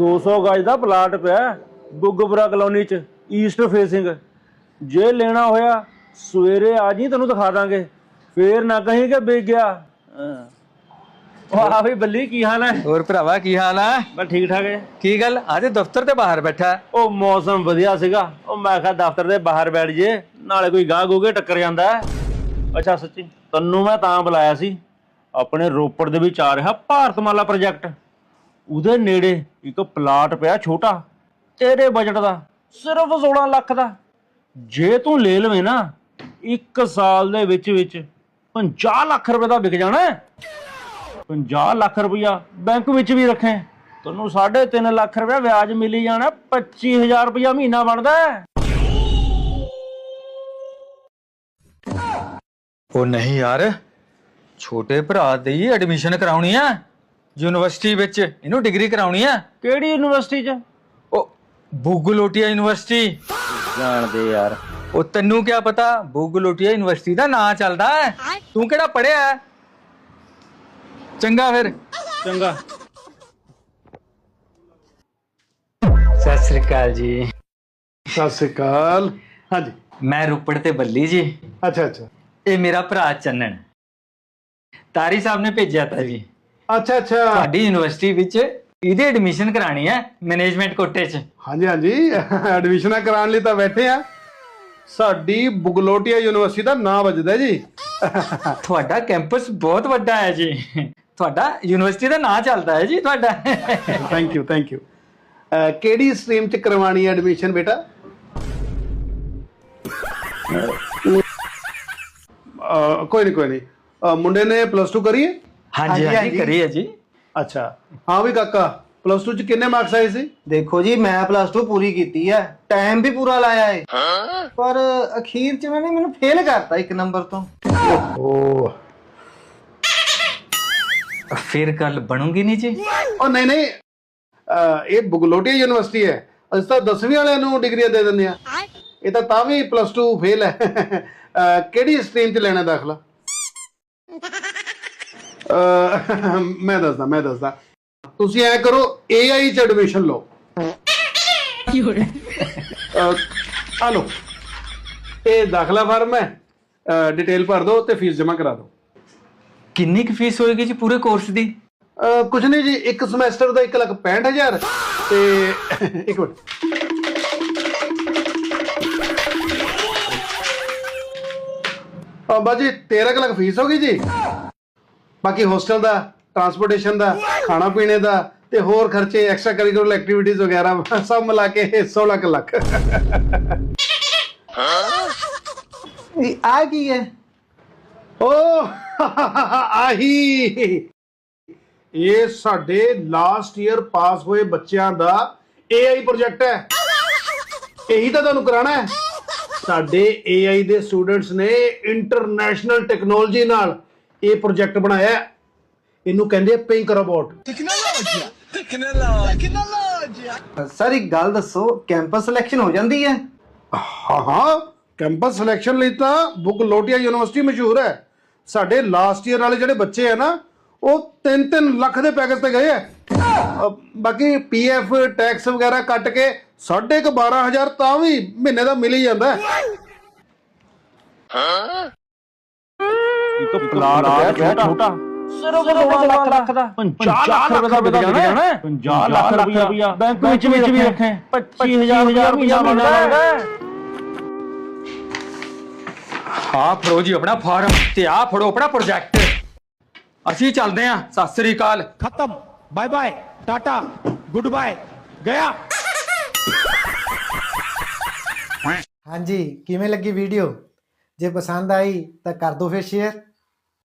200 ਗਜ ਦਾ ਪਲਾਟ ਪਿਆ ਗੁੱਗਬਰਾ ਕਲੋਨੀ ਚ ਈਸਟ ਫੇਸਿੰਗ ਜੇ ਲੈਣਾ ਹੋਇਆ ਸਵੇਰੇ ਆ ਜੀ ਤੈਨੂੰ ਦਿਖਾ ਦਾਂਗੇ। ਫੇਰ ਨਾ ਕਹੀਂ ਕਿ ਵੇਚ ਗਿਆ। ਵਾਹ ਵੀ ਬੱਲੀ ਕੀ ਹਾਲ ਹੈ? ਹੋਰ ਭਰਾਵਾ ਕੀ ਹਾਲ ਆ ਬਸ ਠੀਕ ਠਾਕ ਹੈ। ਕੀ ਗੱਲ? ਅੱਜ ਦਫ਼ਤਰ ਤੇ ਬਾਹਰ ਬੈਠਾ ਉਹ ਮੌਸਮ ਵਧੀਆ ਸੀਗਾ। ਉਹ ਮੈਂ ਕਿਹਾ ਦਫ਼ਤਰ ਦੇ ਬਾਹਰ ਬੈਠ ਜੇ ਨਾਲੇ ਕੋਈ ਗਾਹ ਗੋਗੇ ਟੱਕਰ ਜਾਂਦਾ। ਅੱਛਾ ਸੱਚੀ ਤੈਨੂੰ ਮੈਂ ਤਾਂ ਬੁਲਾਇਆ ਸੀ। ਆਪਣੇ ਰੋਪੜ ਦੇ ਵਿੱਚ ਆ ਰਿਹਾ ਭਾਰਤਮਾਲਾ ਪ੍ਰੋਜੈਕਟ। ਉਹਦੇ ਨੇੜੇ ਇੱਕ ਪਲਾਟ ਪਿਆ ਛੋਟਾ ਤੇਰੇ ਬਜਟ ਦਾ, ਸਿਰਫ 16 ਲੱਖ ਦਾ। ਜੇ ਤੂੰ ਲੈ ਲਵੇਂ ਨਾ, ਇੱਕ ਸਾਲ ਦੇ ਵਿੱਚ ਵਿੱਚ 50 ਲੱਖ ਰੁਪਏ ਦਾ ਵਿਕ ਜਾਣਾ 50 ਲੱਖ ਰੁਪਇਆ ਬੈਂਕ ਵਿੱਚ ਵੀ ਰੱਖੇ। ਤੁਹਾਨੂੰ 3.5 ਲੱਖ ਰੁਪਇਆ ਵਿਆਜ ਮਿਲੀ ਜਾਣਾ 25000 ਰੁਪਇਆ ਮਹੀਨਾ ਬਣਦਾ ਉਹ ਨਹੀਂ ਯਾਰ, ਛੋਟੇ ਭਰਾ ਦੀ ਐਡਮਿਸ਼ਨ ਕਰਾਉਣੀ ਆ ਯੂਨੀਵਰਸਿਟੀ ਵਿੱਚ ਇਹਨੂੰ ਡਿਗਰੀ ਕਰਾਉਣੀ ਆ? ਕਿਹੜੀ ਯੂਨੀਵਰਸਿਟੀ 'ਚ? ਉਹ ਬੁਗਲੋਟੀਆ ਯੂਨੀਵਰਸਿਟੀ। ਜਾਣਦੇ ਯਾਰ। ਉਹ ਤੈਨੂੰ ਕੀ ਪਤਾ ਬੁਗਲੋਟੀਆ ਯੂਨੀਵਰਸਿਟੀ ਦਾ ਨਾਂ ਚੱਲਦਾ ਹੈ? ਤੂੰ ਕਿਹੜਾ ਪੜਿਆ ਹੈ? ਚੰਗਾ ਫਿਰ। ਚੰਗਾ। ਸਤਿ ਸ੍ਰੀ ਅਕਾਲ ਜੀ। ਸਤਿ ਸ੍ਰੀ ਅਕਾਲ। ਹਾਂਜੀ। ਮੈਂ ਰੁਪੜ ਤੇ ਬੱਲੀ ਜੀ। ਅੱਛਾ ਅੱਛਾ। ਇਹ ਮੇਰਾ ਭਰਾ ਚੰਨਣ। ਤਾਰੀ ਸਾਹਿਬ ਨੇ ਭੇਜਿਆ ਤਾ ਜੀ। ਅੱਛਾ ਅੱਛਾ। ਸਾਡੀ ਯੂਨੀਵਰਸਿਟੀ ਵਿੱਚ ਇਹਦੀ ਐਡਮਿਸ਼ਨ ਕਰਾਣੀ ਹੈ ਮੈਨੇਜਮੈਂਟ ਕੋਟੇ 'ਚ। ਹਾਂਜੀ ਹਾਂਜੀ। ਐਡਮਿਸ਼ਨਾਂ ਕਰਾਉਣ ਲਈ ਤਾਂ ਬੈਠੇ ਆ। ਸਾਡੀ ਬੁਗਲੋਟੀਆ ਯੂਨੀਵਰਸਿਟੀ ਦਾ ਨਾਮ ਵੱਜਦਾ ਜੀ। ਤੁਹਾਡਾ ਕੈਂਪਸ ਬਹੁਤ ਵੱਡਾ ਹੈ ਜੀ। ਤੁਹਾਡਾ ਯੂਨੀਵਰਸਿਟੀ ਦਾ ਨਾਂ ਚੱਲਦਾ ਹੈ ਜੀ ਤੁਹਾਡਾ। ਥੈਂਕ ਯੂ ਥੈਂਕ ਯੂ ਕਿਹੜੀ ਸਟਰੀਮ ਚ ਕਰਵਾਣੀ ਹੈ ਐਡਮਿਸ਼ਨ ਬੇਟਾ? ਅਹ, ਕੋਈ ਨਹੀਂ ਕੋਈ ਨਹੀਂ ਅਹ, ਮੁੰਡੇ ਨੇ ਪਲੱਸ 2 ਕਰੀ ਹੈ ਹਾਂਜੀ ਹਾਂਜੀ ਕਰੀ ਹੈ ਜੀ। ਅੱਛਾ। ਹਾਂ ਵੀ ਕਾਕਾ ਪਲੱਸ 2 ਚ ਕਿੰਨੇ ਮਾਰਕਸ ਆਏ ਸੀ? ਦੇਖੋ ਜੀ ਮੈਂ ਪਲੱਸ 2 ਪੂਰੀ ਕੀਤੀ ਹੈ। ਟਾਈਮ ਵੀ ਪੂਰਾ ਲਾਇਆ ਹੈ ਪਰ ਅਖੀਰ ਚ ਮੈਨੇ ਮੈਨੂੰ ਫੇਲ ਕਰਤਾ ਇੱਕ ਨੰਬਰ ਤੋਂ। ਓ। ਫਿਰ ਗੱਲ ਬਣੂਗੀ ਨਹੀਂ ਜੀ? ਉਹ ਨਹੀਂ ਨਹੀਂ। ਅਹ, ਇਹ ਬੁਗਲੋਟੀਆ ਯੂਨੀਵਰਸਿਟੀ ਹੈ। ਅਸੀਂ ਤਾਂ 10ਵੀਂ ਵਾਲਿਆਂ ਨੂੰ ਡਿਗਰੀਆਂ ਦੇ ਦਿੰਦੇ ਆ ਇਹ ਤਾਂ ਤਾਂ ਵੀ ਪਲੱਸ 2 ਫੇਲ ਹੈ। ਅਹ, ਕਿਹੜੀ ਸਟਰੀਮ ਚ ਲੈਣਾ ਦਾਖਲਾ? ਮੈਂ ਦੱਸਦਾ ਮੈਂ ਦੱਸਦਾ। ਤੁਸੀਂ ਐ ਕਰੋ AI ਚ ਐਡਮਿਸ਼ਨ ਲਓ। ਅਹ, ਆ ਲਓ ਇਹ ਦਾਖਲਾ ਫਾਰਮ ਹੈ ਡਿਟੇਲ ਭਰ ਦਿਓ ਤੇ ਫੀਸ ਜਮ੍ਹਾਂ ਕਰਾ ਦਿਓ। ਕਿੰਨੀ ਕੁ ਫੀਸ ਹੋਏਗੀ ਜੀ ਪੂਰੇ ਕੋਰਸ ਦੀ? ਕੁਛ ਨਹੀਂ ਜੀ ਇੱਕ ਸਮੈਸਟਰ ਦਾ 1 ਲੱਖ 65000 ਤੇ ਇੱਕ ਮਿੰਟ। ਆ ਬਾਜੀ 13 ਕੁ ਲੱਖ ਫੀਸ ਹੋ ਗਈ ਜੀ? ਬਾਕੀ ਹੋਸਟਲ ਦਾ ਟਰਾਂਸਪੋਰਟੇਸ਼ਨ ਦਾ ਖਾਣਾ ਪੀਣੇ ਦਾ ਤੇ ਹੋਰ ਖਰਚੇ ਐਕਸਟਰਾ ਕਰਿਕੂਲਰ ਐਕਟੀਵਿਟੀਜ਼ ਵਗੈਰਾ ਸਭ ਮਿਲਾ ਕੇ 16 ਕੁ ਲੱਖ। ਇਹ ਆ ਕੀ ਹੈ? ਓ ਆਹੀ। ਇਹ ਸਾਡੇ ਲਾਸਟ ਈਅਰ ਪਾਸ ਹੋਏ ਬੱਚਿਆਂ ਦਾ AI ਪ੍ਰੋਜੈਕਟ ਹੈ। ਇਹੀ ਤਾਂ ਤੁਹਾਨੂੰ ਕਰਾਣਾ ਹੈ। ਸਾਡੇ AI ਦੇ ਸਟੂਡੈਂਟਸ ਨੇ ਇੰਟਰਨੈਸ਼ਨਲ ਟੈਕਨੋਲੋਜੀ ਨਾਲ ਇਹ ਪ੍ਰੋਜੈਕਟ ਬਣਾਇਆ ਹੈ। ਇਹਨੂੰ ਕਹਿੰਦੇ ਪਿੰਕ ਰੋਬੋਟ ਸਰ ਇੱਕ ਗੱਲ ਦੱਸੋ ਕੈਂਪਸ ਸਿਲੈਕਸ਼ਨ ਹੋ ਜਾਂਦੀ ਹੈ? ਹਾਂ ਹਾਂ। ਕੈਂਪਸ ਸਿਲੈਕਸ਼ਨ ਲਈ ਤਾਂ ਬੁੱਕ ਲੋਟੀਆ ਯੂਨੀਵਰਸਿਟੀ ਮਸ਼ਹੂਰ ਹੈ। ਸਾਡੇ ਲਾਸਟ ਈਅਰ ਵਾਲੇ ਜਿਹੜੇ ਬੱਚੇ ਆ ਨਾ ਉਹ 3-3 ਲੱਖ ਦੇ ਪੈਕੇਜ ਤੇ ਗਏ ਆ। ਬਾਕੀ ਪੀਐਫ ਟੈਕਸ ਵਗੈਰਾ ਕੱਟ ਕੇ 12500 ਤਾਂ ਵੀ ਮਹੀਨੇ ਦਾ ਮਿਲ ਹੀ ਜਾਂਦਾ ਹੈ। ਇੱਕ ਪਲਾਟ ਹੈ ਛੋਟਾ। ਸਿਰਫ 50 ਲੱਖ ਲੱਖ ਦਾ 50 ਲੱਖ ਰੁਪਏ ਦਾ ਵਿਕ ਜਾਣਾ 50 ਲੱਖ ਰੁਪਇਆ ਬੈਂਕ ਵਿੱਚ ਵੀ ਰੱਖੇ 25000 ਰੁਪਇਆ ਬਣਦਾ ਹਾਂ। ਫੜੋ ਜੀ ਆਪਣਾ ਫਾਰਮ ਤੇ ਆ ਫੜੋ ਆਪਣਾ ਪ੍ਰੋਜੈਕਟ ਅਸੀਂ ਚੱਲਦੇ ਆ ਸਤਿ ਸ੍ਰੀ ਅਕਾਲ। ਖਤਮ। Bye bye tata good bye ਗਿਆ। ਹਾਂਜੀ ਕਿਵੇਂ ਲੱਗੀ ਵੀਡੀਓ ਜੇ ਪਸੰਦ ਆਈ ਤਾਂ ਕਰ ਦਿਓ ਫਿਰ ਸ਼ੇਅਰ